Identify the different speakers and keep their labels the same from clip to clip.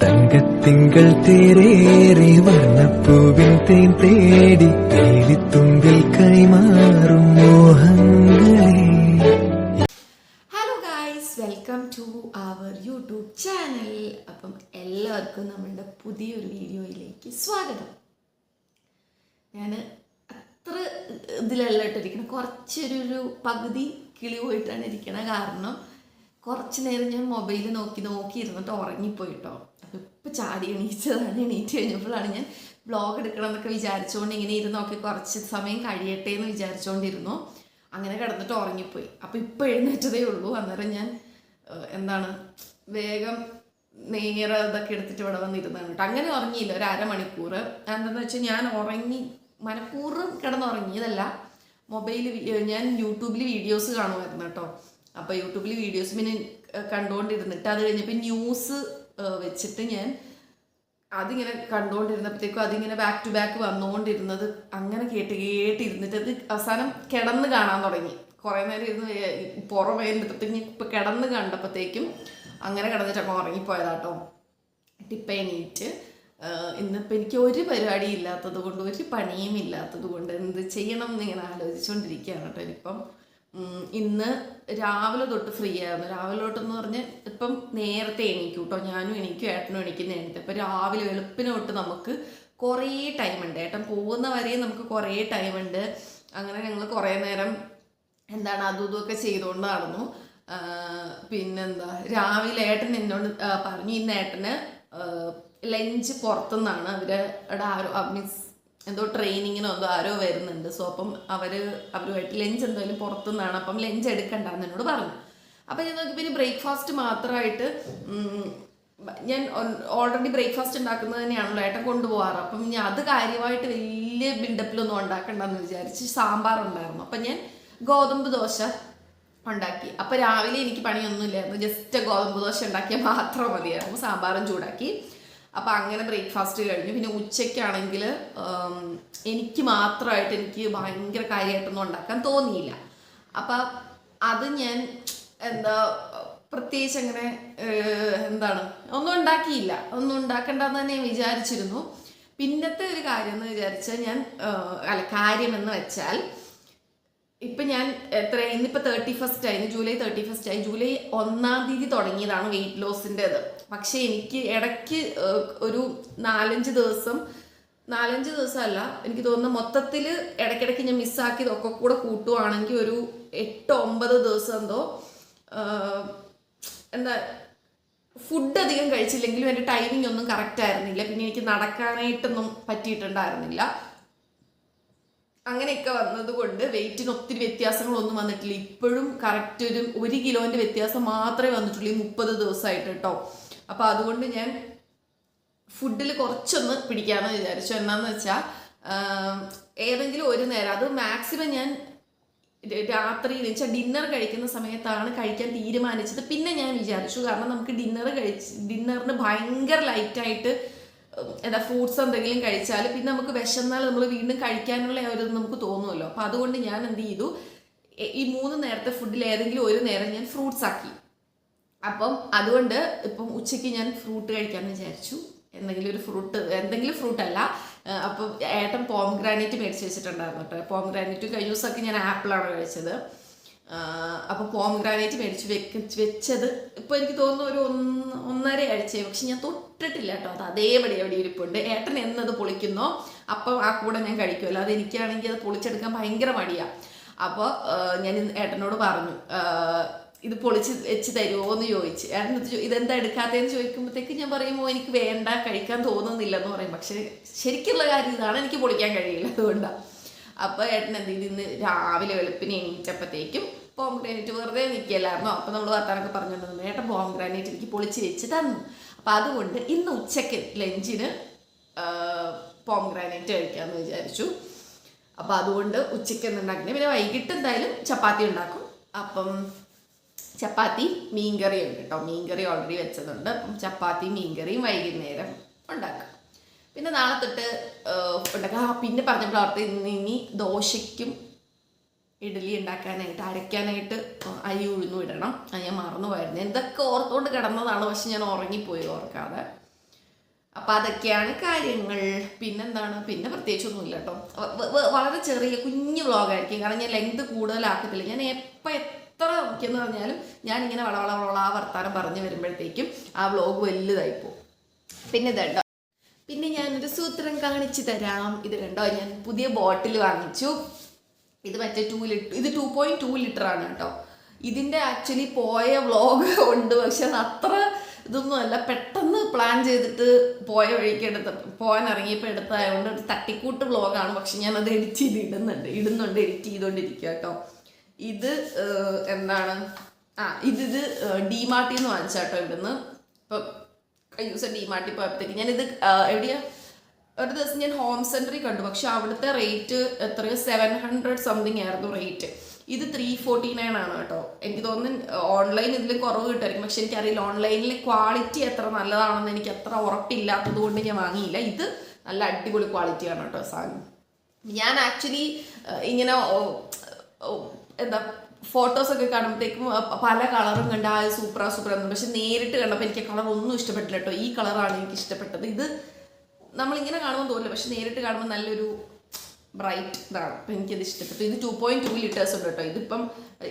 Speaker 1: തങ്കത്തിങ്കൾ തേരേറി വർണപ്പൂവിൻ തേൻ തേടി വേലിത്തുമ്പിൽ കൈമാറും മോഹങ്ങളെ.
Speaker 2: Hello guys welcome to our YouTube channel അപ്പം എല്ലാവർക്കും നമ്മളുടെ പുതിയൊരു വീഡിയോയിലേക്ക് സ്വാഗതം. ഞാൻ അത്ര ഇതിലല്ല ഇട്ടിരിക്കണം കുറച്ചൊരു പകുതി കിളി പോയിട്ടാണ് ഇരിക്കണത് കാരണം കുറച്ച് നേരം ഞാൻ മൊബൈൽ നോക്കി നോക്കി ഇരുന്നിട്ട് ഉറങ്ങിപ്പോയിട്ടോ അപ്പം ഇപ്പം ചാടി എണീച്ചതാണ് എണീറ്റ് കഴിഞ്ഞപ്പോഴാണ് ഞാൻ ബ്ലോഗ് എടുക്കണം എന്നൊക്കെ വിചാരിച്ചുകൊണ്ട് ഇങ്ങനെ ഇരുന്നൊക്കെ കുറച്ച് സമയം കഴിയട്ടെ എന്ന് വിചാരിച്ചുകൊണ്ടിരുന്നു അങ്ങനെ കിടന്നിട്ട് ഉറങ്ങിപ്പോയി. അപ്പോൾ ഇപ്പം എഴുന്നേറ്റതേ ഉള്ളൂ. അന്നേരം ഞാൻ എന്താണ് വേഗം നേരെ ഇതൊക്കെ എടുത്തിട്ട് ഇവിടെ വന്നിരുന്നാണ് കേട്ടോ. അങ്ങനെ ഉറങ്ങിയില്ല. ഒരു അരമണിക്കൂർ എന്താണെന്ന് വെച്ചാൽ ഞാൻ ഉറങ്ങി മനഃപൂർവം കിടന്നുറങ്ങിയതല്ല. മൊബൈൽ ഞാൻ യൂട്യൂബിൽ വീഡിയോസ് കാണുമായിരുന്നു കേട്ടോ. അപ്പോൾ യൂട്യൂബിൽ വീഡിയോസ് പിന്നെ കണ്ടുകൊണ്ടിരുന്നിട്ട് അത് കഴിഞ്ഞപ്പോൾ ന്യൂസ് വെച്ചിട്ട് ഞാൻ അതിങ്ങനെ കണ്ടുകൊണ്ടിരുന്നപ്പോഴത്തേക്കും അതിങ്ങനെ ബാക്ക് ടു ബാക്ക് വന്നുകൊണ്ടിരുന്നത് അങ്ങനെ കേട്ട് കേട്ടിരുന്നിട്ട് അത് അവസാനം കിടന്ന് കാണാൻ തുടങ്ങി. കുറേ നേരം ഇരുന്ന് പുറമേ എടുത്തിട്ട് ഇപ്പം കിടന്ന് കണ്ടപ്പോഴത്തേക്കും അങ്ങനെ കിടന്നിട്ട് അങ്ങ് ഉറങ്ങിപ്പോയതാട്ടോ. ടിപ്പ എണീറ്റ് ഇന്നിപ്പോൾ എനിക്ക് ഒരു പരിപാടി ഇല്ലാത്തത് കൊണ്ട് ഒരു പണിയും ഇല്ലാത്തത് കൊണ്ട് എന്ത് ചെയ്യണം എന്ന് ഇങ്ങനെ ആലോചിച്ചുകൊണ്ടിരിക്കുകയാണ് കേട്ടോ ഇനിയിപ്പം. ഇന്ന് രാവിലെ തൊട്ട് ഫ്രീ ആയിരുന്നു. രാവിലെ തൊട്ടെന്ന് പറഞ്ഞ് ഇപ്പം നേരത്തെ എണീക്കും കേട്ടോ ഞാനും എണീക്കും ഏട്ടനും എണീക്കുന്ന എണീറ്റ് അപ്പം രാവിലെ വെളുപ്പിന് തൊട്ട് നമുക്ക് കുറേ ടൈമുണ്ട് ഏട്ടൻ പോകുന്ന വരെയും നമുക്ക് കുറേ ടൈമുണ്ട് അങ്ങനെ ഞങ്ങൾ കുറേ നേരം എന്താണ് അതും ഇതുമൊക്കെ ചെയ്തുകൊണ്ട് നടന്നു. പിന്നെന്താ? രാവിലെ ഏട്ടൻ എന്നോട് പറഞ്ഞു ഇന്ന് ഏട്ടന് ലഞ്ച് പുറത്തുനിന്നാണ് അവരുടെ ആരോ മീൻസ് എന്തോ ട്രെയിനിങ്ങിനോ എന്തോ ആരോ വരുന്നുണ്ട്. സോ അപ്പം അവർ അവരുമായിട്ട് ലഞ്ച് എന്തായാലും പുറത്തുനിന്നാണ്. അപ്പം ലഞ്ച് എടുക്കണ്ടെന്ന് എന്നോട് പറഞ്ഞു. അപ്പം ഞാൻ നോക്കി പിന്നെ ബ്രേക്ക്ഫാസ്റ്റ് മാത്രമായിട്ട് ഞാൻ ഓൾറെഡി ബ്രേക്ക്ഫാസ്റ്റ് ഉണ്ടാക്കുന്നത് തന്നെയാണല്ലോ ഏട്ടൻ കൊണ്ടുപോകാറ്. അപ്പം ഞാൻ അത് കാര്യമായിട്ട് വലിയ ബിൽഡപ്പിലൊന്നും ഉണ്ടാക്കണ്ടെന്ന് വിചാരിച്ച് സാമ്പാർ ഉണ്ടായിരുന്നു. അപ്പം ഞാൻ ഗോതമ്പ് ദോശ ഉണ്ടാക്കി. അപ്പം രാവിലെ എനിക്ക് പണിയൊന്നുമില്ലായിരുന്നു. ജസ്റ്റ് ഗോതമ്പ് ദോശ ഉണ്ടാക്കിയാൽ മാത്രം മതിയായിരുന്നു. സാമ്പാറും ചൂടാക്കി. അപ്പം അങ്ങനെ ബ്രേക്ക്ഫാസ്റ്റ് കഴിഞ്ഞു. പിന്നെ ഉച്ചയ്ക്കാണെങ്കിൽ എനിക്ക് മാത്രമായിട്ട് എനിക്ക് ഭയങ്കര കാര്യമായിട്ടൊന്നും ഉണ്ടാക്കാൻ തോന്നിയില്ല. അപ്പം അത് ഞാൻ എന്താ പ്രത്യേകിച്ച് അങ്ങനെ എന്താണ് ഒന്നും ഉണ്ടാക്കിയില്ല. ഒന്നും ഉണ്ടാക്കണ്ടെന്ന് തന്നെ ഞാൻ വിചാരിച്ചിരുന്നു. പിന്നത്തെ ഒരു കാര്യം എന്ന് വിചാരിച്ചാൽ ഞാൻ അല്ല കാര്യമെന്ന് വെച്ചാൽ ഇപ്പം ഞാൻ എത്ര ഇന്നിപ്പോൾ തേർട്ടി ഫസ്റ്റ് ആയി ജൂലൈ തേർട്ടി ഫസ്റ്റ് ആയി. ജൂലൈ ഒന്നാം തീയതി തുടങ്ങിയതാണ് വെയിറ്റ് ലോസിന്റെത് പക്ഷേ എനിക്ക് ഇടയ്ക്ക് ഒരു നാലഞ്ച് ദിവസം നാലഞ്ച് ദിവസമല്ല എനിക്ക് തോന്നുന്നു മൊത്തത്തിൽ ഇടയ്ക്കിടയ്ക്ക് ഞാൻ മിസ്സാക്കിയതൊക്കെ കൂടെ കൂട്ടുവാണെങ്കിൽ ഒരു എട്ട് ഒമ്പത് ദിവസം എന്തോ എന്താ ഫുഡ് അധികം കഴിച്ചില്ലെങ്കിലും എന്റെ ടൈമിംഗ് ഒന്നും കറക്റ്റ് ആയിരുന്നില്ല. പിന്നെ എനിക്ക് നടക്കാനായിട്ടൊന്നും പറ്റിയിട്ടുണ്ടായിരുന്നില്ല. അങ്ങനെയൊക്കെ വന്നതുകൊണ്ട് വെയിറ്റിന് ഒത്തിരി വ്യത്യാസങ്ങളൊന്നും വന്നിട്ടില്ല. ഇപ്പോഴും കറക്റ്റ് ഒരു ഒരു കിലോന്റെ വ്യത്യാസം മാത്രമേ വന്നിട്ടുള്ളൂ ഈ മുപ്പത് ദിവസമായിട്ട് കേട്ടോ. അപ്പോൾ അതുകൊണ്ട് ഞാൻ ഫുഡിൽ കുറച്ചൊന്ന് പിടിക്കാമെന്ന് വിചാരിച്ചു. എന്നാന്ന് വെച്ചാൽ ഏതെങ്കിലും ഒരു നേരം അത് മാക്സിമം ഞാൻ രാത്രിയിൽ വെച്ചാൽ ഡിന്നർ കഴിക്കുന്ന സമയത്താണ് കഴിക്കാൻ തീരുമാനിച്ചത്. പിന്നെ ഞാൻ വിചാരിച്ചു കാരണം നമുക്ക് ഡിന്നർ കഴിച്ച് ഡിന്നറിന് ഭയങ്കര ലൈറ്റായിട്ട് എന്താ ഫ്രൂട്ട്സ് എന്തെങ്കിലും കഴിച്ചാൽ പിന്നെ നമുക്ക് വിശന്നാൽ നമ്മൾ വീണ്ടും കഴിക്കാനുള്ള ഒരു നമുക്ക് തോന്നുമല്ലോ. അപ്പം അതുകൊണ്ട് ഞാൻ എന്ത് ചെയ്തു? ഈ മൂന്ന് നേരത്തെ ഫുഡിൽ ഏതെങ്കിലും ഒരു നേരം ഞാൻ ഫ്രൂട്ട്സ് ആക്കി. അപ്പം അതുകൊണ്ട് ഇപ്പം ഉച്ചയ്ക്ക് ഞാൻ ഫ്രൂട്ട് കഴിക്കാമെന്ന് വിചാരിച്ചു. എന്തെങ്കിലും ഒരു ഫ്രൂട്ട് എന്തെങ്കിലും ഫ്രൂട്ട് അല്ല. അപ്പം ഏട്ടൻ പോം ഗ്രാനൈറ്റ് മേടിച്ച് വെച്ചിട്ടുണ്ടായിരുന്നു കേട്ടോ. പോം ഗ്രാനൈറ്റും കഴിഞ്ഞ ദിവസമൊക്കെ ഞാൻ ആപ്പിളാണ് കഴിച്ചത്. അപ്പോൾ പോം ഗ്രാനൈറ്റ് മേടിച്ച് വെക്ക വെച്ചത്. ഇപ്പോൾ എനിക്ക് തോന്നുന്നു ഒരു ഒന്ന് ഒന്നര ആഴ്ചയായി പക്ഷെ ഞാൻ തൊട്ടിട്ടില്ല കേട്ടോ. അത് അതേപടി അവിടെ ഇരിപ്പുണ്ട്. ഏട്ടൻ എന്നത് പൊളിക്കുന്നോ അപ്പം ആ കൂടെ ഞാൻ കഴിക്കുമല്ലോ. അത് എനിക്കാണെങ്കിൽ അത് പൊളിച്ചെടുക്കാൻ ഭയങ്കര മടിയാ. അപ്പോൾ ഞാൻ ഏട്ടനോട് പറഞ്ഞു ഇത് പൊളിച്ച് വെച്ച് തരുമോ എന്ന് ചോദിച്ചു. ഏട്ടൻ ഇതെന്താ എടുക്കാത്തതെന്ന് ചോദിക്കുമ്പോഴത്തേക്ക് ഞാൻ പറയുമ്പോൾ എനിക്ക് വേണ്ട കഴിക്കാൻ തോന്നുന്നില്ല എന്ന് പറയും. പക്ഷെ ശരിക്കുള്ള കാര്യം ഇതാണ്. എനിക്ക് പൊളിക്കാൻ കഴിയില്ല. അതുകൊണ്ടാണ് അപ്പോൾ ഏട്ടൻ എന്ത് ഇന്ന് രാവിലെ വെളുപ്പിന് എണീറ്റപ്പോഴത്തേക്കും പോം ഗ്രാനൈറ്റ് വെറുതെ നിൽക്കില്ലായിരുന്നു അപ്പം നമ്മൾ വർത്താനൊക്കെ പറഞ്ഞുകൊണ്ടിരുന്നു ഏട്ടൻ പോം ഗ്രാനൈറ്റ് എനിക്ക് പൊളിച്ച് വെച്ച് തന്നു അപ്പം അതുകൊണ്ട് ഇന്ന് ഉച്ചയ്ക്ക് ലഞ്ചിന് പോം ഗ്രാനൈറ്റ് കഴിക്കാമെന്ന് വിചാരിച്ചു. അപ്പോൾ അതുകൊണ്ട് ഉച്ചയ്ക്ക് ഉണ്ടാക്കുന്നത് പിന്നെ വൈകിട്ട് എന്തായാലും ചപ്പാത്തി ഉണ്ടാക്കും. അപ്പം ചപ്പാത്തി മീൻകറി ഉണ്ട് കേട്ടോ. മീൻകറി ഓൾറെഡി വെച്ചതുണ്ട്. ചപ്പാത്തി മീൻകറിയും വൈകുന്നേരം ഉണ്ടാക്കാം. പിന്നെ നാളെ തൊട്ട് ഉണ്ടാക്കാം. പിന്നെ പറഞ്ഞപ്പോൾ അവർക്ക് ഇന്ന് ഇനി ദോശയ്ക്കും ഇഡ്ഡലി ഉണ്ടാക്കാനായിട്ട് അരയ്ക്കാനായിട്ട് അരി ഉഴുന്നു ഇടണം. അത് ഞാൻ മറന്നു പോയിരുന്നു എന്തൊക്കെ ഓർത്തുകൊണ്ട് കിടന്നതാണ് പക്ഷെ ഞാൻ ഉറങ്ങിപ്പോയി ഓർക്കാതെ. അപ്പം അതൊക്കെയാണ് കാര്യങ്ങൾ. പിന്നെന്താണ്? പിന്നെ പ്രത്യേകിച്ചൊന്നുമില്ല കേട്ടോ. വളരെ ചെറിയ കുഞ്ഞു വ്ളോഗായിരിക്കും. കാരണം ഞാൻ ലെങ്ത് കൂടുതലാക്കത്തില്ല. ഞാൻ എപ്പോൾ എത്ര നോക്കിയെന്ന് പറഞ്ഞാലും ഞാൻ ഇങ്ങനെ വളവള ആ വർത്താനം പറഞ്ഞു വരുമ്പോഴത്തേക്കും ആ വ്ളോഗ് പോകും പിന്നെ ഇതുണ്ടോ. പിന്നെ ഞാനൊരു സൂത്രം കാണിച്ചു തരാം. ഇത് രണ്ടോ ഞാൻ പുതിയ ബോട്ടിൽ വാങ്ങിച്ചു. ഇത് മറ്റേ ടു ലിറ്റർ ഇത് ടു പോയിന്റ് ടു ലിറ്റർ ആണ് കേട്ടോ. ഇതിന്റെ ആക്ച്വലി പോയ വ്ളോഗ് ഉണ്ട് പക്ഷെ അത് അത്ര ഇതൊന്നും അല്ല. പെട്ടെന്ന് പ്ലാൻ ചെയ്തിട്ട് പോയ വഴിക്ക് എടുത്ത പോകാൻ ഇറങ്ങിയപ്പോൾ എടുത്തതായതുകൊണ്ട് ഒരു തട്ടിക്കൂട്ട് വ്ളോഗാണ് പക്ഷെ ഞാൻ അത് എഡിറ്റ് ചെയ്ത് ഇടുന്നുണ്ട് ഇടുന്നുണ്ട് എഡിറ്റ് ചെയ്തുകൊണ്ടിരിക്കുക കേട്ടോ. ഇത് എന്താണ്? ആ ഇത് ഇത് ഡിമാർട്ടിൽ നിന്ന് വാങ്ങിച്ചാട്ടോ ഇവിടുന്ന്. ഇപ്പം കഴിഞ്ഞ ദിവസം ഡിമാർട്ടിൽ പോയപ്പോഴത്തേക്ക്. ഞാനിത് എവിടെയാണ് എവിടെയാ? ഒരു ദിവസം ഞാൻ ഹോം സെന്ററിൽ കണ്ടു. പക്ഷേ അവിടുത്തെ റേറ്റ് എത്രയോ? സെവൻ ഹൺഡ്രഡ് സംതിങ് ആയിരുന്നു റേറ്റ് ഇത് ത്രീ ഫോർട്ടി നയൻ ആണ് കേട്ടോ. എനിക്ക് തോന്നുന്നു ഓൺലൈൻ ഇതിൽ കുറവ് കിട്ടുമായിരിക്കും. പക്ഷെ എനിക്കറിയില്ല ഓൺലൈനിലെ ക്വാളിറ്റി എത്ര നല്ലതാണെന്ന് എനിക്ക് അത്ര ഉറപ്പില്ലാത്തത് കൊണ്ട് ഞാൻ വാങ്ങിയില്ല. ഇത് നല്ല അടിപൊളി ക്വാളിറ്റിയാണ് കേട്ടോ സാധനം. ഞാൻ ആക്ച്വലി ഇങ്ങനെ എന്താ ഫോട്ടോസ് ഒക്കെ കാണുമ്പോഴത്തേക്കും പല കളറും കണ്ട ആ സൂപ്പറാ സൂപ്പർ എന്ന്. പക്ഷെ നേരിട്ട് കണ്ടപ്പോൾ എനിക്ക് കളർ ഒന്നും ഇഷ്ടപ്പെട്ടില്ല കേട്ടോ. ഈ കളറാണ് എനിക്ക് ഇഷ്ടപ്പെട്ടത്. ഇത് നമ്മളിങ്ങനെ കാണുമ്പോൾ തോന്നില്ല. പക്ഷെ നേരിട്ട് കാണുമ്പോൾ നല്ലൊരു ബ്രൈറ്റ് ഇതാണ്. അപ്പം എനിക്കത് ഇഷ്ടപ്പെട്ടു. ഇത് ടു പോയിന്റ് ടു ലിറ്റേഴ്സ് ഉണ്ട് കേട്ടോ. ഇതിപ്പം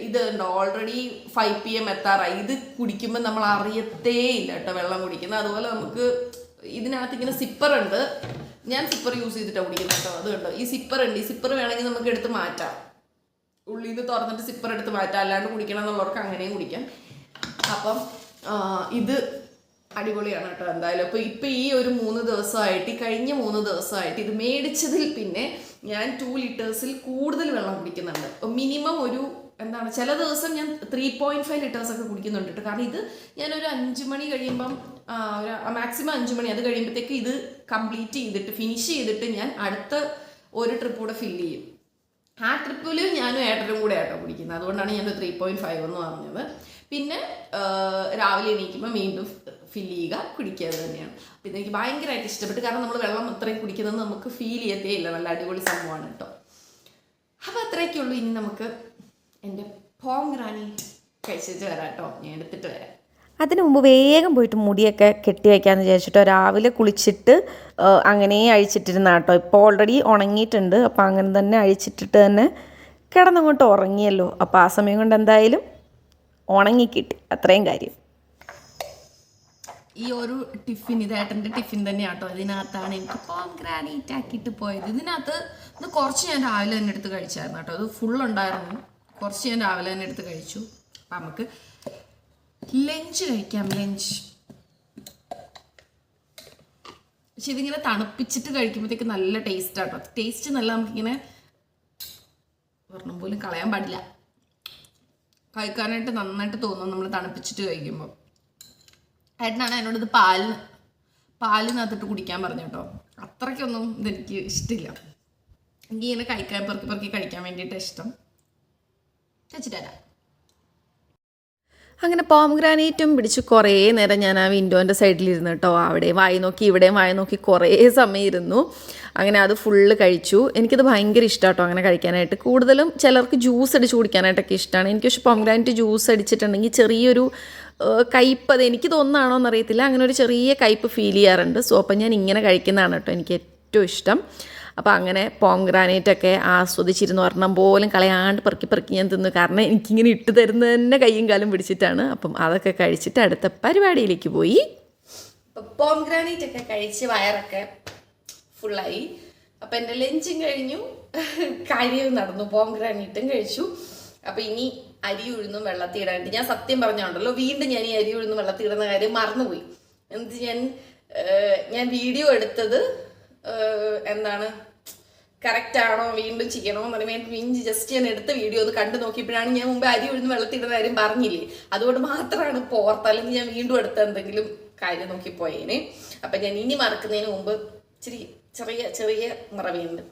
Speaker 2: ഇത് ഓൾറെഡി ഫൈവ് പി എം എത്താറായി. ഇത് കുടിക്കുമ്പോൾ നമ്മൾ അറിയത്തേ ഇല്ല കേട്ടോ വെള്ളം കുടിക്കുന്നത് അതുപോലെ നമുക്ക് ഇതിനകത്ത് ഇങ്ങനെ സിപ്പർ ഉണ്ട്. ഞാൻ സിപ്പർ യൂസ് ചെയ്തിട്ടാണ് കുടിക്കുന്നത് കേട്ടോ. അത് ഈ സിപ്പർ ഉണ്ട്. ഈ സിപ്പർ വേണമെങ്കിൽ നമുക്ക് എടുത്ത് മാറ്റാം. ഉള്ളിൽ നിന്ന് തുറന്നിട്ട് സിപ്പർ എടുത്ത് മാറ്റാം. അല്ലാണ്ട് കുടിക്കണം എന്നുള്ളവർക്ക് അങ്ങനെയും കുടിക്കാം. അപ്പം ഇത് അടിപൊളിയാണ് കേട്ടോ എന്തായാലും. അപ്പോൾ ഇപ്പം ഈ ഒരു മൂന്ന് ദിവസമായിട്ട് ഈ കഴിഞ്ഞ മൂന്ന് ദിവസമായിട്ട് ഇത് മേടിച്ചതിൽ പിന്നെ ഞാൻ ടു ലിറ്റേഴ്സിൽ കൂടുതൽ വെള്ളം കുടിക്കുന്നുണ്ട്. മിനിമം ഒരു എന്താണ് ചില ദിവസം ഞാൻ ത്രീ പോയിന്റ് ഫൈവ് ലിറ്റേഴ്സ് ഒക്കെ കുടിക്കുന്നുണ്ട് കേട്ടോ. കാരണം ഇത് ഞാനൊരു അഞ്ച് മണി കഴിയുമ്പം ഒരു മാക്സിമം അഞ്ച് മണി അത് കഴിയുമ്പോഴത്തേക്ക് ഇത് കംപ്ലീറ്റ് ചെയ്തിട്ട് ഫിനിഷ് ചെയ്തിട്ട് ഞാൻ അടുത്ത ഒരു ട്രിപ്പ് കൂടെ ഫില്ല് ചെയ്യും. ആ ട്രിപ്പിൽ ഞാനും ഏട്ടനും കൂടെ ആട്ടോ കുടിക്കുന്നത്. അതുകൊണ്ടാണ് ഞാൻ ത്രീ പോയിന്റ് ഫൈവ് എന്ന് പറഞ്ഞത്. പിന്നെ രാവിലെ എണീക്കുമ്പോൾ വീണ്ടും ഫില്ല് ചെയ്യുക കുടിക്കുക അത് തന്നെയാണ്. അപ്പം ഇതെനിക്ക് ഭയങ്കരമായിട്ട് ഇഷ്ടപ്പെട്ടു. കാരണം നമ്മൾ വെള്ളം അത്രയും കുടിക്കുന്നത് നമുക്ക് ഫീൽ ചെയ്യത്തേ ഇല്ല. നല്ല അടിപൊളി സംഭവമാണ് കേട്ടോ. അപ്പോൾ അത്രയൊക്കെ ഉള്ളൂ. ഇനി നമുക്ക് എന്റെ പോം ഗ്രാനൈറ്റ് കഴിച്ചിട്ട് വരാം കേട്ടോ. ഞാൻ എടുത്തിട്ട് വരാം.
Speaker 3: അതിനു മുമ്പ് വേഗം പോയിട്ട് മുടിയൊക്കെ കെട്ടി വയ്ക്കാമെന്ന് വിചാരിച്ചിട്ടോ രാവിലെ കുളിച്ചിട്ട് അങ്ങനെ അഴിച്ചിട്ടിരുന്ന കേട്ടോ. ഇപ്പോൾ ഓൾറെഡി ഉണങ്ങിയിട്ടുണ്ട്. അപ്പോൾ അങ്ങനെ തന്നെ അഴിച്ചിട്ടിട്ട് തന്നെ കിടന്നങ്ങോട്ട് ഉറങ്ങിയല്ലോ. അപ്പോൾ ആ സമയം കൊണ്ട് എന്തായാലും ഉണങ്ങിക്കിട്ടി അത്രയും കാര്യം.
Speaker 2: ഈ ഒരു ടിഫിൻ ഇത് ഏട്ടന്റെ ടിഫിൻ തന്നെയാണ് കേട്ടോ ഇതിനകത്താണ് എനിക്ക് പോം ഗ്രാനൈറ്റ് ആക്കിയിട്ട് പോയത്. ഇതിനകത്ത് ഇത് കുറച്ച് ഞാൻ രാവിലെ തന്നെ എടുത്ത് കഴിച്ചായിരുന്നു കേട്ടോ. അത് ഫുൾ ഉണ്ടായിരുന്നു. കുറച്ച് ഞാൻ രാവിലെ തന്നെ എടുത്ത് കഴിച്ചു. അപ്പം നമുക്ക് ലഞ്ച് കഴിക്കാം ലഞ്ച്. പക്ഷെ ഇതിങ്ങനെ തണുപ്പിച്ചിട്ട് കഴിക്കുമ്പോഴത്തേക്ക് നല്ല ടേസ്റ്റ് ആട്ടോ. ടേസ്റ്റ് നല്ല നമുക്കിങ്ങനെ ഒരെണ്ണം പോലും കളയാൻ പാടില്ല. കഴിക്കാനായിട്ട് നന്നായിട്ട് തോന്നും നമ്മൾ തണുപ്പിച്ചിട്ട് കഴിക്കുമ്പോൾ ഏട്ടനാണ് എന്നോട് ഇത് പാലിന് പാലിനകത്തിട്ട് കുടിക്കാൻ പറഞ്ഞു കേട്ടോ. അത്രയ്ക്കൊന്നും ഇതെനിക്ക് ഇഷ്ടമില്ല എനിക്ക് ഇങ്ങനെ കഴിക്കാൻ പെറുക്കി പെറുക്കി കഴിക്കാൻ വേണ്ടിയിട്ട് ഇഷ്ടം. വെച്ചിട്ടല്ല
Speaker 3: അങ്ങനെ പോംഗ്രാനൈറ്റും പിടിച്ച് കുറേ നേരം ഞാൻ ആ വിൻഡോന്റെ സൈഡിലിരുന്നു കേട്ടോ. അവിടെ വായി നോക്കി ഇവിടെയും വായി നോക്കി കുറേ സമയം ഇരുന്നു. അങ്ങനെ അത് ഫുള്ള് കഴിച്ചു. എനിക്കത് ഭയങ്കര ഇഷ്ടമാണ് കേട്ടോ അങ്ങനെ കഴിക്കാനായിട്ട്. കൂടുതലും ചിലർക്ക് ജ്യൂസ് അടിച്ച് കുടിക്കാനായിട്ടൊക്കെ ഇഷ്ടമാണ് എനിക്ക് പക്ഷേ പോംഗ്രാനൈറ്റ് ജ്യൂസ് അടിച്ചിട്ടുണ്ടെങ്കിൽ ചെറിയൊരു ഏഹ്, കയ്പ്പ്. അത് എനിക്ക് തോന്നുന്നതാണോ എന്നറിയത്തില്ല. അങ്ങനെ ഒരു ചെറിയ കയ്പ്പ് ഫീൽ ചെയ്യാറുണ്ട്. സോ അപ്പം ഞാൻ ഇങ്ങനെ കഴിക്കുന്നതാണ് കേട്ടോ എനിക്ക് ഏറ്റവും ഇഷ്ടം. അപ്പോൾ അങ്ങനെ പോംഗ്രാനൈറ്റ് ഒക്കെ ആസ്വദിച്ചിരുന്നു. ഒരെണ്ണം പോലും കളയാണ്ട് പെറുക്കി പെറുക്കി ഞാൻ തിന്നു. കാരണം എനിക്കിങ്ങനെ ഇട്ട് തരുന്ന തന്നെ കയ്യും കാലും പിടിച്ചിട്ടാണ്. അപ്പം അതൊക്കെ കഴിച്ചിട്ട് അടുത്ത പരിപാടിയിലേക്ക് പോയി.
Speaker 2: പോം ഗ്രാനൈറ്റ് ഒക്കെ കഴിച്ച് വയറൊക്കെ ഫുള്ളായി അപ്പം എന്റെ ലഞ്ചും കഴിഞ്ഞു. കാര്യവും നടന്നു. പോം ഗ്രാനേറ്റും കഴിച്ചു. അപ്പം ഇനി അരി ഉഴുന്നും വെള്ളത്തിൽ ഇടാനായിട്ട് ഞാൻ സത്യം പറഞ്ഞുണ്ടല്ലോ വീണ്ടും ഞാൻ ഈ അരി ഉഴുന്നും വെള്ളത്തിൽ ഇടുന്ന കാര്യം മറന്നുപോയി. എന്നിട്ട് ഞാൻ ഞാൻ വീഡിയോ എടുത്തത് എന്താണ് കറക്റ്റ് ആണോ വീണ്ടും ചെയ്യണോ എന്ന് പറയുമ്പോൾ മിഞ്ച് ജസ്റ്റ് ഞാൻ എടുത്ത വീഡിയോ ഒന്ന് കണ്ടു നോക്കിയപ്പോഴാണ് ഞാൻ മുമ്പ് അരി ഉഴുന്ന് വെള്ളത്തിടുന്ന കാര്യം പറഞ്ഞില്ലേ? അതുകൊണ്ട് മാത്രമാണ് പോർത്ത് അല്ലെങ്കിൽ ഞാൻ വീണ്ടും എടുത്ത എന്തെങ്കിലും കാര്യം നോക്കി പോയേനെ. അപ്പം ഞാൻ ഇനി മറക്കുന്നതിന് മുമ്പ് ഇച്ചിരി ചെറിയ ചെറിയ മറവിയുണ്ട്.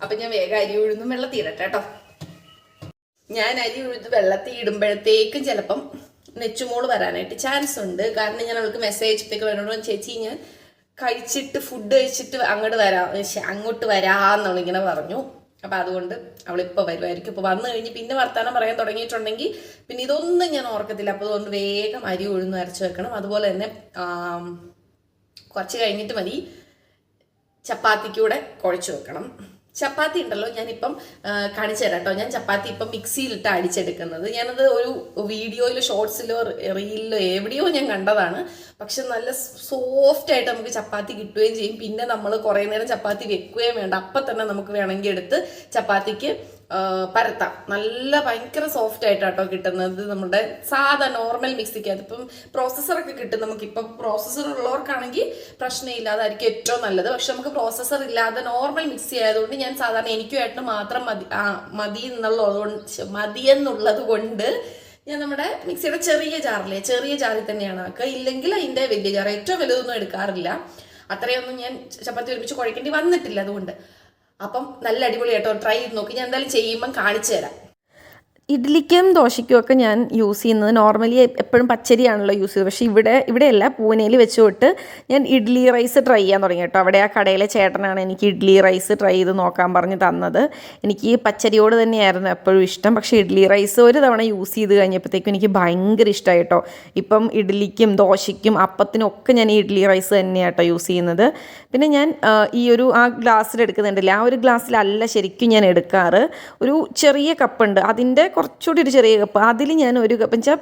Speaker 2: അപ്പം ഞാൻ വേഗം അരി ഉഴുന്നും വെള്ളത്തിൽ ഇടട്ടെ കേട്ടോ. ഞാൻ അരി ഉഴുത് വെള്ളത്തിൽ ഇടുമ്പോഴത്തേക്കും ചിലപ്പം നെച്ചുമോൾ വരാനായിട്ട് ചാൻസ് ഉണ്ട്. കാരണം ഞാൻ അവൾക്ക് മെസ്സേജ് അയച്ചപ്പോഴത്തേക്ക് വരണോ ചേച്ചി ഞാൻ കഴിച്ചിട്ട് ഫുഡ് കഴിച്ചിട്ട് അങ്ങോട്ട് വരാം. അങ്ങോട്ട് വരാമെന്നുള്ള ഇങ്ങനെ പറഞ്ഞു. അപ്പം അതുകൊണ്ട് അവളിപ്പോൾ വരുമായിരിക്കും ഇപ്പോൾ വന്നു കഴിഞ്ഞ് പിന്നെ വർത്തമാനം പറയാൻ തുടങ്ങിയിട്ടുണ്ടെങ്കിൽ പിന്നെ ഇതൊന്നും ഞാൻ ഓർക്കത്തില്ല. അപ്പോൾ അതുകൊണ്ട് വേഗം അരി ഉഴുന്ന് അരച്ച് വെക്കണം. അതുപോലെ തന്നെ
Speaker 3: കുറച്ച് കഴിഞ്ഞിട്ട് മതി. ചപ്പാത്തിക്കൂടെ കുഴച്ച് വെക്കണം. ചപ്പാത്തി ഉണ്ടല്ലോ ഞാനിപ്പം കാണിച്ചു തരാം കേട്ടോ. ഞാൻ ചപ്പാത്തി ഇപ്പം മിക്സിയിലിട്ട് അടിച്ചെടുക്കുന്നത്. ഞാനത് ഒരു വീഡിയോയിലോ ഷോർട്സിലോ റീലിലോ എവിടെയോ ഞാൻ കണ്ടതാണ്. പക്ഷെ നല്ല സോഫ്റ്റ് ആയിട്ട് നമുക്ക് ചപ്പാത്തി കിട്ടുകയും ചെയ്യും. പിന്നെ നമ്മൾ കുറേ നേരം ചപ്പാത്തി വെക്കുകയും വേണ്ട. അപ്പം തന്നെ നമുക്ക് വേണമെങ്കിൽ എടുത്ത് ചപ്പാത്തിക്ക് പരത്താം. നല്ല ഭയങ്കര സോഫ്റ്റ് ആയിട്ടാട്ടോ കിട്ടുന്നത് നമ്മുടെ സാധാ നോർമൽ മിക്സിക്ക് അതിപ്പം പ്രോസസ്സറൊക്കെ കിട്ടും നമുക്കിപ്പം പ്രോസസ്സർ ഉള്ളവർക്കാണെങ്കിൽ പ്രശ്നമില്ല ഏറ്റവും നല്ലത്. പക്ഷെ നമുക്ക് പ്രോസസ്സർ ഇല്ലാതെ നോർമൽ മിക്സി ആയതുകൊണ്ട് ഞാൻ സാധാരണ എനിക്കും ഏട്ടന് മാത്രം മതി. മതി എന്നുള്ളത് കൊണ്ട് ഞാൻ നമ്മുടെ മിക്സിയുടെ ചെറിയ ജാറിലെ ചെറിയ ജാറിൽ തന്നെയാണ് ആക്കുക. ഇല്ലെങ്കിൽ അതിന്റെ വലിയ ജാർ ഏറ്റവും വലുതൊന്നും എടുക്കാറില്ല. അത്രയൊന്നും ഞാൻ ചപ്പാത്തി ഒരുമിച്ച് കുഴക്കേണ്ടി വന്നിട്ടില്ല അതുകൊണ്ട്. അപ്പം നല്ല അടിപൊളി കേട്ടോ ട്രൈ ചെയ്ത് നോക്കി. ഞാൻ എന്തായാലും ചെയ്യുമ്പം കാണിച്ചു തരാം.
Speaker 4: ഇഡ്ഡലിക്കും ദോശയ്ക്കും ഒക്കെ ഞാൻ യൂസ് ചെയ്യുന്നത്. നോർമലി എപ്പോഴും പച്ചരിയാണല്ലോ യൂസ് ചെയ്തത്. പക്ഷേ ഇവിടെ ഇവിടെയല്ല പൂനെയിൽ വെച്ച് തൊട്ട് ഞാൻ ഇഡ്ഡലി റൈസ് ട്രൈ ചെയ്യാൻ തുടങ്ങി കേട്ടോ. അവിടെ ആ കടയിലെ ചേട്ടനാണ് എനിക്ക് ഇഡ്ഡലി റൈസ് ട്രൈ ചെയ്ത് നോക്കാൻ പറഞ്ഞ് തന്നത്. എനിക്ക് പച്ചരിയോട് തന്നെയായിരുന്നു എപ്പോഴും ഇഷ്ടം. പക്ഷേ ഇഡ്ഡലി റൈസ് ഒരു തവണ യൂസ് ചെയ്ത് കഴിഞ്ഞപ്പോഴത്തേക്കും എനിക്ക് ഭയങ്കര ഇഷ്ടമായി കേട്ടോ. ഇപ്പം ഇഡ്ഡലിക്കും ദോശയ്ക്കും അപ്പത്തിനും ഒക്കെ ഞാൻ ഈ ഇഡ്ഡലി റൈസ് തന്നെയാണ് കേട്ടോ യൂസ് ചെയ്യുന്നത്. പിന്നെ ഞാൻ ഈ ഒരു ആ ഗ്ലാസ്സിൽ എടുക്കുന്നുണ്ടല്ലേ ആ ഒരു ഗ്ലാസ്സിലല്ല ശരിക്കും ഞാൻ എടുക്കാറ്. ഒരു ചെറിയ കപ്പുണ്ട് അതിന്റെ കുറച്ചുകൂടി ഒരു ചെറിയ കപ്പ് അതിൽ ഞാൻ ഒരു കപ്പ് വെച്ചാൽ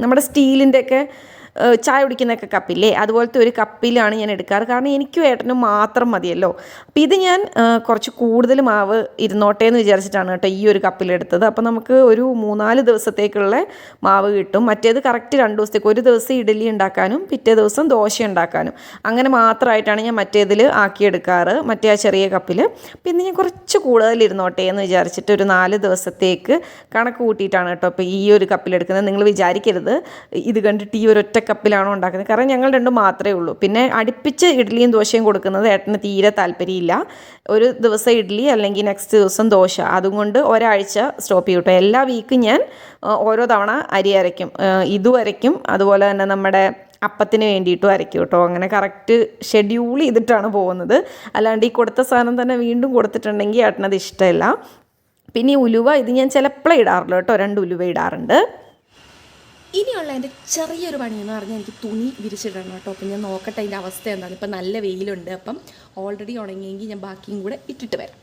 Speaker 4: നമ്മുടെ സ്റ്റീലിന്റെ ഒക്കെ ഏഹ് ചായ കുടിക്കുന്നൊക്കെ കപ്പില്ലേ? അതുപോലത്തെ ഒരു കപ്പിലാണ് ഞാൻ എടുക്കാറ്. കാരണം എനിക്കും ഏട്ടനും മാത്രം മതിയല്ലോ. അപ്പോൾ ഇത് ഞാൻ കുറച്ച് കൂടുതൽ മാവ് ഇരുന്നോട്ടേ എന്ന് വിചാരിച്ചിട്ടാണ് കേട്ടോ ഈ ഒരു കപ്പിലെടുത്തത് അപ്പോൾ നമുക്ക് ഒരു മൂന്നാൽ ദിവസത്തേക്കുള്ള മാവ് കിട്ടും. മറ്റേത് കറക്റ്റ് രണ്ട് ദിവസത്തേക്ക്. ഒരു ദിവസം ഇഡലി ഉണ്ടാക്കാനും പിറ്റേ ദിവസം ദോശ ഉണ്ടാക്കാനും. അങ്ങനെ മാത്രമായിട്ടാണ് ഞാൻ മറ്റേതിൽ ആക്കിയെടുക്കാറ് മറ്റേ ആ ചെറിയ കപ്പിൽ. പിന്നെ ഞാൻ കുറച്ച് കൂടുതൽ ഇരുന്നോട്ടേ എന്ന് വിചാരിച്ചിട്ട് ഒരു നാല് ദിവസത്തേക്ക് കണക്ക് കൂട്ടിയിട്ടാണ് കേട്ടോ അപ്പോൾ ഈ ഒരു കപ്പിലെടുക്കുന്നത് നിങ്ങൾ വിചാരിക്കരുത്. ഇത് കണ്ടിട്ട് ഈ ഒരു ഒറ്റ കപ്പിലാണോ ഉണ്ടാക്കുന്നത്. കാരണം ഞങ്ങൾ രണ്ടും മാത്രമേ ഉള്ളൂ. പിന്നെ അടുപ്പിച്ച് ഇഡ്ഡലിയും ദോശയും കൊടുക്കുന്നത് ഏട്ടന് തീരെ താല്പര്യമില്ല. ഒരു ദിവസം ഇഡ്ഡലി അല്ലെങ്കിൽ നെക്സ്റ്റ് ദിവസം ദോശ. അതുകൊണ്ട് ഒരാഴ്ച സ്റ്റോപ്പ് ചെയ്യും കേട്ടോ എല്ലാ വീക്കും ഞാൻ ഓരോ തവണ അരി അരയ്ക്കും. ഇതുവരയ്ക്കും അതുപോലെ തന്നെ നമ്മുടെ അപ്പത്തിന് വേണ്ടിയിട്ടും അരയ്ക്കും കേട്ടോ അങ്ങനെ കറക്റ്റ് ഷെഡ്യൂൾ ചെയ്തിട്ടാണ് പോകുന്നത്. അല്ലാണ്ട് ഈ കൊടുത്ത സാധനം തന്നെ വീണ്ടും കൊടുത്തിട്ടുണ്ടെങ്കിൽ ഏട്ടനത് ഇഷ്ടമില്ല. പിന്നെ ഈ ഉലുവ ഇത് ഞാൻ ചിലപ്പോഴേ ഇടാറുള്ളൂ കേട്ടോ രണ്ട് ഉലുവ ഇടാറുണ്ട്.
Speaker 2: ഇനിയുള്ള എന്റെ ചെറിയൊരു പണി എന്ന് പറഞ്ഞാൽ എനിക്ക് തുണി വിരിച്ചിടണം കേട്ടോ. അപ്പം ഞാൻ നോക്കട്ടെ അതിന്റെ അവസ്ഥ എന്താണ്. ഇപ്പം നല്ല വെയിലുണ്ട്. അപ്പം ഓൾറെഡി ഉണങ്ങിയെങ്കിൽ ഞാൻ ബാക്കിയും കൂടെ ഇട്ടിട്ട് വരാം.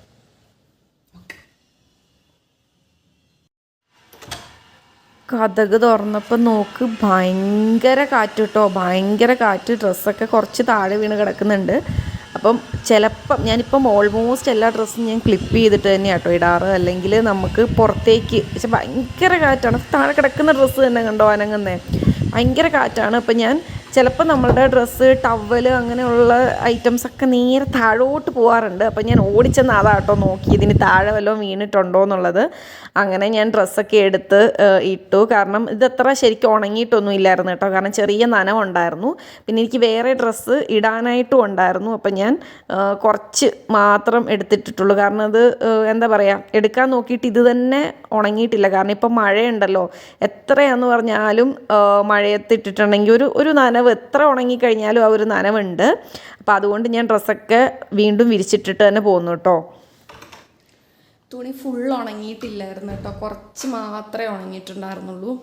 Speaker 4: കഥക് തുറന്നപ്പോൾ നോക്ക് ഭയങ്കര കാറ്റ് കേട്ടോ. ഭയങ്കര കാറ്റ്. ഡ്രസ്സൊക്കെ കുറച്ച് താഴെ വീണ് കിടക്കുന്നുണ്ട്. അപ്പം ചിലപ്പം ഞാനിപ്പം ഓൾമോസ്റ്റ് എല്ലാ ഡ്രസ്സും ഞാൻ ക്ലിപ്പ് ചെയ്തിട്ട് തന്നെയാണ് കേട്ടോ ഇടാറ്. അല്ലെങ്കിൽ നമുക്ക് പുറത്തേക്ക് പക്ഷെ ഭയങ്കര കാറ്റാണ്. താഴെ കിടക്കുന്ന ഡ്രസ്സ് തന്നെ കണ്ടോ അനങ്ങുന്നേ? ഭയങ്കര കാറ്റാണ്. അപ്പം ഞാൻ ചിലപ്പോൾ നമ്മളുടെ ഡ്രസ്സ് ടവൽ അങ്ങനെയുള്ള ഐറ്റംസൊക്കെ നേരെ താഴോട്ട് പോകാറുണ്ട് അപ്പം ഞാൻ ഓടിച്ചെന്ന് അതാട്ടോ നോക്കി. ഇതിന് താഴെ വല്ലതും വീണിട്ടുണ്ടോ എന്നുള്ളത്. അങ്ങനെ ഞാൻ ഡ്രസ്സൊക്കെ എടുത്ത് ഇട്ടു. കാരണം ഇതത്ര ശരിക്കും ഉണങ്ങിയിട്ടൊന്നും ഇല്ലായിരുന്നു കേട്ടോ. കാരണം ചെറിയ നനവുണ്ടായിരുന്നു. പിന്നെ എനിക്ക് വേറെ ഡ്രസ്സ് ഇടാനായിട്ടും ഉണ്ടായിരുന്നു. അപ്പം ഞാൻ കുറച്ച് മാത്രം എടുത്തിട്ടിട്ടുള്ളൂ. കാരണം അത് എന്താ പറയുക എടുക്കാൻ നോക്കിയിട്ട് ഇത് തന്നെ ഉണങ്ങിയിട്ടില്ല. കാരണം ഇപ്പം മഴയുണ്ടല്ലോ. എത്രയാന്ന് പറഞ്ഞാലും മഴയത്ത് മഴയത്തിട്ടിട്ടുണ്ടെങ്കിൽ ഒരു ഒരു നനവ് എത്ര ഉണങ്ങിക്കഴിഞ്ഞാലും ആ ഒരു നനവുണ്ട്. അപ്പോൾ അതുകൊണ്ട് ഞാൻ ഡ്രസ്സൊക്കെ വീണ്ടും വിരിച്ചിട്ടിട്ട് തന്നെ പോകുന്നു കേട്ടോ.
Speaker 2: തുണി ഫുൾ ഉണങ്ങിയിട്ടില്ലായിരുന്നു കേട്ടോ. കുറച്ച് മാത്രമേ ഉണങ്ങിയിട്ടുണ്ടായിരുന്നുള്ളൂ.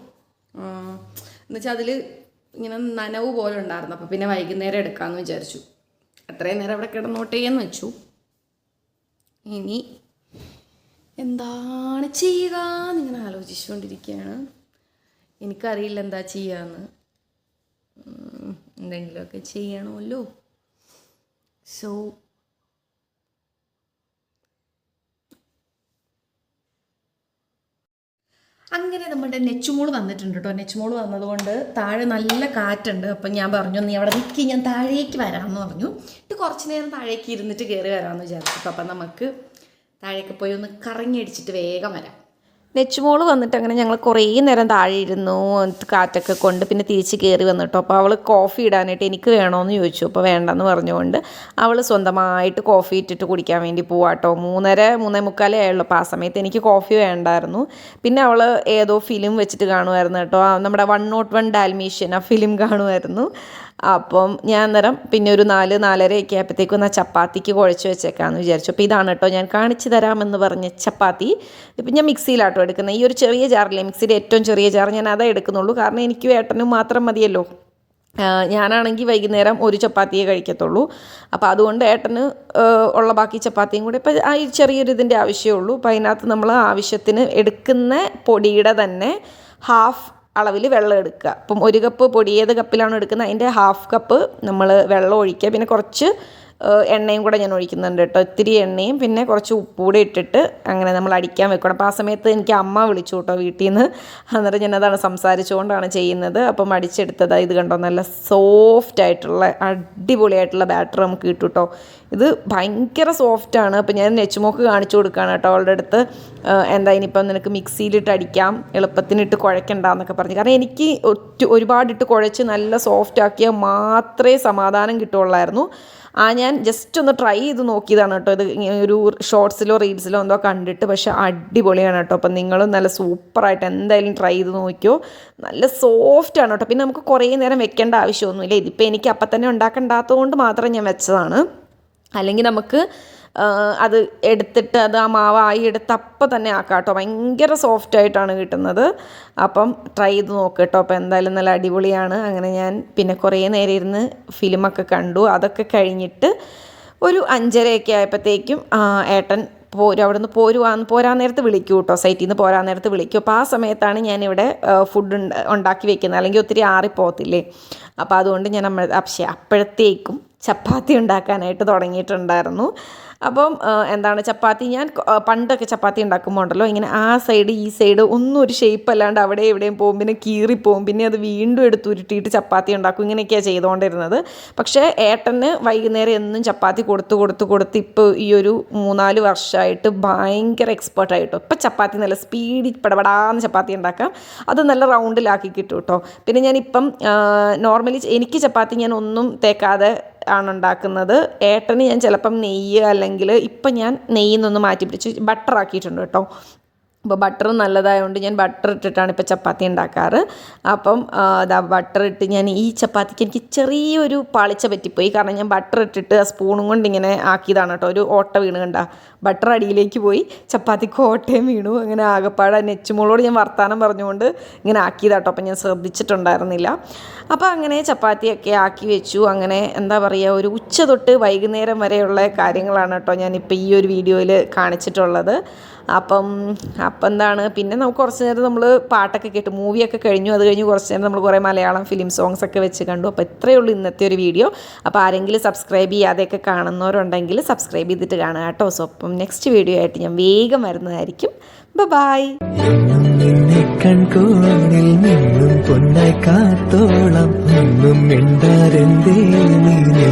Speaker 2: എന്നുവെച്ചാൽ അതിൽ ഇങ്ങനെ നനവ് പോലെ ഉണ്ടായിരുന്നു. അപ്പോൾ പിന്നെ വൈകുന്നേരം എടുക്കാമെന്ന് വിചാരിച്ചു. അത്രയും നേരം അവിടെ കിടന്നോട്ടേ എന്ന് വെച്ചു. ഇനി എന്താണ് ചെയ്യുക എന്നിങ്ങനെ ആലോചിച്ചുകൊണ്ടിരിക്കുകയാണ്. എനിക്കറിയില്ല എന്താ ചെയ്യാന്ന്. എന്തെങ്കിലുമൊക്കെ ചെയ്യണമല്ലോ. സോ അങ്ങനെ നമ്മുടെ നെച്ചുമോൾ വന്നിട്ടുണ്ട് കേട്ടോ നെച്ചുമോൾ വന്നതുകൊണ്ട് താഴെ നല്ല കാറ്റുണ്ട്. അപ്പം ഞാൻ പറഞ്ഞു നീ അവിടെ നിൽക്കി ഞാൻ താഴേക്ക് വരാമെന്ന് പറഞ്ഞു. എന്നിട്ട് കുറച്ച് നേരം താഴേക്ക് ഇരുന്നിട്ട് കയറി വരാമെന്ന് വിചാരിച്ചു. അപ്പം നമുക്ക് താഴേക്ക് പോയി ഒന്ന് കറങ്ങി അടിച്ചിട്ട് വേഗം വരാം.
Speaker 4: നെച്ചുമോൾ വന്നിട്ട് അങ്ങനെ ഞങ്ങൾ കുറേ നേരം താഴെ ഇരുന്നു കാറ്റൊക്കെ കൊണ്ട് പിന്നെ തിരിച്ച് കയറി വന്നിട്ടോ. അപ്പോൾ അവൾ കോഫി ഇടാനായിട്ട് എനിക്ക് വേണമെന്ന് ചോദിച്ചു. അപ്പോൾ വേണ്ടെന്ന് പറഞ്ഞുകൊണ്ട് അവൾ സ്വന്തമായിട്ട് കോഫി ഇട്ടിട്ട് കുടിക്കാൻ വേണ്ടി പോവാട്ടോ. മൂന്നര മൂന്നേ മുക്കാലേ ആയുള്ളൂ അപ്പോൾ ആ സമയത്ത് എനിക്ക് കോഫി വേണ്ടായിരുന്നു. പിന്നെ അവൾ ഏതോ ഫിലിം വെച്ചിട്ട് കാണുമായിരുന്നു കേട്ടോ. നമ്മുടെ വൺ നോട്ട് വൺ ഡാൽമീഷ്യൻ ആ ഫിലിം കാണുമായിരുന്നു. അപ്പം ഞാൻ അന്നേരം പിന്നെ ഒരു നാല് നാലരയൊക്കെ ആയപ്പോഴത്തേക്കും എന്നാൽ ചപ്പാത്തിക്ക് കുഴച്ച് വെച്ചേക്കാന്ന് വിചാരിച്ചു. അപ്പോൾ ഇതാണ് കേട്ടോ ഞാൻ കാണിച്ചു തരാമെന്ന് പറഞ്ഞ ചപ്പാത്തി. ഇപ്പം ഞാൻ മിക്സിയിലാട്ടോ എടുക്കുന്നത്. ഈ ഒരു ചെറിയ ജാറില്ലേ മിക്സിയുടെ ഏറ്റവും ചെറിയ ജാർ ഞാൻ അതേ എടുക്കുന്നുള്ളൂ. കാരണം എനിക്ക് ഏട്ടനും മാത്രം മതിയല്ലോ. ആ, ഞാനാണെങ്കിൽ വൈകുന്നേരം ഒരു ചപ്പാത്തിയേ കഴിക്കത്തുള്ളൂ. അപ്പോൾ അതുകൊണ്ട് ഏട്ടന് ഉള്ള ബാക്കി ചപ്പാത്തിയും കൂടി ഇപ്പം ആ ചെറിയൊരു ഇതിന്റെ ആവശ്യമേ ഉള്ളൂ അതിനകത്ത് നമ്മൾ ആവശ്യത്തിന് എടുക്കുന്ന പൊടിയുടെ തന്നെ ഹാഫ് അളവിൽ വെള്ളം എടുക്കുക. അപ്പം ഒരു കപ്പ് പൊടി ഏത് കപ്പിലാണോ എടുക്കുന്നത്. അതിന്റെ ഹാഫ് കപ്പ് നമ്മൾ വെള്ളം ഒഴിക്കുക. പിന്നെ കുറച്ച് എണ്ണയും കൂടെ ഞാൻ ഒഴിക്കുന്നുണ്ട് കേട്ടോ. ഒത്തിരി എണ്ണയും പിന്നെ കുറച്ച് ഉപ്പുകൂടെ ഇട്ടിട്ട് അങ്ങനെ നമ്മൾ അടിക്കാൻ വെക്കണം. അപ്പോൾ ആ സമയത്ത് എനിക്ക് അമ്മ വിളിച്ചു കേട്ടോ വീട്ടിൽ നിന്ന് അന്നേരം ഞാൻ അതാണ് സംസാരിച്ചുകൊണ്ടാണ് ചെയ്യുന്നത്. അപ്പം അടിച്ചെടുത്തത് ഇത് കണ്ടോ? നല്ല സോഫ്റ്റ് ആയിട്ടുള്ള അടിപൊളിയായിട്ടുള്ള ബാറ്റർ നമുക്ക് കിട്ടും കേട്ടോ. ഇത് ഭയങ്കര സോഫ്റ്റാണ് അപ്പോൾ ഞാൻ നെച്ചുമോക്ക് കാണിച്ചു കൊടുക്കുകയാണ് കേട്ടോ അവളുടെ അടുത്ത്. എന്താ ഇനിയിപ്പം നിനക്ക് മിക്സിയിലിട്ട് അടിക്കാം എളുപ്പത്തിനിട്ട് കുഴക്കണ്ട എന്നൊക്കെ പറഞ്ഞു. കാരണം എനിക്ക് ഒരുപാടിട്ട് കുഴച്ച് നല്ല സോഫ്റ്റ് ആക്കിയാൽ മാത്രമേ സമാധാനം കിട്ടുള്ളായിരുന്നു ആ ഞാൻ ജസ്റ്റ് ഒന്ന് ട്രൈ ചെയ്ത് നോക്കിയതാണ് കേട്ടോ. ഇത് ഒരു ഷോർട്സിലോ റീൽസിലോ എന്തോ കണ്ടിട്ട് പക്ഷേ അടിപൊളിയാണ് കേട്ടോ. അപ്പം നിങ്ങളും നല്ല സൂപ്പറായിട്ട് എന്തായാലും ട്രൈ ചെയ്ത് നോക്കിയോ. നല്ല സോഫ്റ്റ് ആണ് കേട്ടോ. പിന്നെ നമുക്ക് കുറേ നേരം വെക്കേണ്ട ആവശ്യമൊന്നുമില്ല. ഇതിപ്പോൾ എനിക്ക് അപ്പം തന്നെ ഉണ്ടാക്കണ്ടാത്തത് കൊണ്ട് മാത്രം ഞാൻ വെച്ചതാണ്. അല്ലെങ്കിൽ നമുക്ക് അത് എടുത്തിട്ട് അത് ആ മാവായി എടുത്ത് അപ്പം തന്നെ ആക്കാം കേട്ടോ ഭയങ്കര സോഫ്റ്റ് ആയിട്ടാണ് കിട്ടുന്നത്. അപ്പം ട്രൈ ചെയ്ത് നോക്ക് കേട്ടോ അപ്പോൾ എന്തായാലും നല്ല അടിപൊളിയാണ്. അങ്ങനെ ഞാൻ പിന്നെ കുറേ നേരം ഇരുന്ന് ഫിലിമൊക്കെ കണ്ടു. അതൊക്കെ കഴിഞ്ഞിട്ട് ഒരു അഞ്ചരയൊക്കെ ആയപ്പോഴത്തേക്കും ഏട്ടൻ പോരും അവിടെ നിന്ന് പോരുവാന്ന് പോരാൻ നേരത്ത് വിളിക്കൂ കേട്ടോ സൈറ്റിൽ നിന്ന് പോരാൻ നേരത്ത് വിളിക്കും. അപ്പോൾ ആ സമയത്താണ് ഞാനിവിടെ ഫുഡ് ഉണ്ടാക്കി വെക്കുന്നത്. അല്ലെങ്കിൽ ഒത്തിരി ആറിപ്പോകത്തില്ലേ? അപ്പോൾ അതുകൊണ്ട് ഞാൻ നമ്മൾ പക്ഷേ അപ്പോഴത്തേക്കും ചപ്പാത്തി ഉണ്ടാക്കാനായിട്ട് തുടങ്ങിയിട്ടുണ്ടായിരുന്നു. അപ്പം എന്താണ് ചപ്പാത്തി ഞാൻ പണ്ടൊക്കെ ചപ്പാത്തി ഉണ്ടാക്കുമ്പോൾ ഉണ്ടല്ലോ ഇങ്ങനെ ആ സൈഡ് ഈ സൈഡ് ഒന്നും ഒരു ഷേപ്പ് അല്ലാണ്ട് അവിടെ എവിടെയും പോകും പിന്നെ കീറിപ്പോവും പിന്നെ അത് വീണ്ടും എടുത്ത് ഉരുട്ടിയിട്ട് ചപ്പാത്തി ഉണ്ടാക്കും ഇങ്ങനെയൊക്കെയാണ് ചെയ്തുകൊണ്ടിരുന്നത്. പക്ഷേ ഏട്ടന് വൈകുന്നേരം എന്നും ചപ്പാത്തി കൊടുത്ത് കൊടുത്ത് കൊടുത്ത് ഇപ്പോൾ ഈ ഒരു മൂന്നാൽ വർഷമായിട്ട് ഭയങ്കര എക്സ്പേർട്ടായിട്ടോ ഇപ്പം ചപ്പാത്തി നല്ല സ്പീഡിൽ പടപടാന്ന് ചപ്പാത്തി ഉണ്ടാക്കാം. അത് നല്ല റൗണ്ടിലാക്കി കിട്ടും കേട്ടോ പിന്നെ ഞാനിപ്പം നോർമലി എനിക്ക് ചപ്പാത്തി ഞാൻ ഒന്നും തേക്കാതെ ആണ് ഉണ്ടാക്കുന്നത് ഏട്ടന് ഞാൻ ചിലപ്പം നെയ്യ് അല്ലെങ്കിൽ ഇപ്പം ഞാൻ നെയ്യിൽ നിന്നൊന്ന് മാറ്റി പിടിച്ച് ബട്ടർ ആക്കിയിട്ടുണ്ട് കേട്ടോ. അപ്പോൾ ബട്ടർ നല്ലതായതുകൊണ്ട് ഞാൻ ബട്ടർ ഇട്ടിട്ടാണ് ഇപ്പോൾ ചപ്പാത്തി ഉണ്ടാക്കാറ്. അപ്പം അതാ ബട്ടർ ഇട്ട് ഞാൻ ഈ ചപ്പാത്തിക്ക് എനിക്ക് ചെറിയൊരു പാളിച്ച പറ്റിപ്പോയി. കാരണം ഞാൻ ബട്ടർ ഇട്ടിട്ട് ആ സ്പൂണും കൊണ്ട് ഇങ്ങനെ ആക്കിയതാണ് കേട്ടോ. ഒരു ഓട്ട വീണ് കണ്ട. ബട്ടർ അടിയിലേക്ക് പോയി. ചപ്പാത്തിക്ക് ഓട്ടയും വീണു. അങ്ങനെ ആകപ്പാട് നെച്ചുമോളോട് ഞാൻ വർത്തമാനം പറഞ്ഞുകൊണ്ട് ഇങ്ങനെ ആക്കിയതാട്ടോ അപ്പം ഞാൻ ശ്രദ്ധിച്ചിട്ടുണ്ടായിരുന്നില്ല. അപ്പോൾ അങ്ങനെ ചപ്പാത്തിയൊക്കെ ആക്കി വെച്ചു. അങ്ങനെ എന്താ പറയുക ഒരു ഉച്ച തൊട്ട് വൈകുന്നേരം വരെയുള്ള കാര്യങ്ങളാണ് കേട്ടോ ഞാനിപ്പോൾ ഈ ഒരു വീഡിയോയിൽ കാണിച്ചിട്ടുള്ളത്. അപ്പം അപ്പം എന്താണ് പിന്നെ നമുക്ക് കുറച്ച് നേരം നമ്മൾ പാട്ടൊക്കെ കേട്ടു മൂവിയൊക്കെ കഴിഞ്ഞു. അത് കഴിഞ്ഞ് കുറച്ച് നേരം നമ്മൾ കുറേ മലയാളം ഫിലിം സോങ്സ് ഒക്കെ വെച്ച് കണ്ടു. അപ്പോൾ ഇത്രയേ ഉള്ളൂ ഇന്നത്തെ ഒരു വീഡിയോ അപ്പോൾ ആരെങ്കിലും സബ്സ്ക്രൈബ് ചെയ്യാതെയൊക്കെ കാണുന്നവരുണ്ടെങ്കിൽ സബ്സ്ക്രൈബ് ചെയ്തിട്ട് കാണുക കേട്ടോ. സോ അപ്പം നെക്സ്റ്റ് വീഡിയോ ആയിട്ട് ഞാൻ വേഗം വരുന്നതായിരിക്കും. ബൈ
Speaker 1: നിന്നെ കൺകോണിൽ നിന്നും പൊന്നായി കാത്തോളം. ഒന്നും മിണ്ടാരെന്തേ നീ?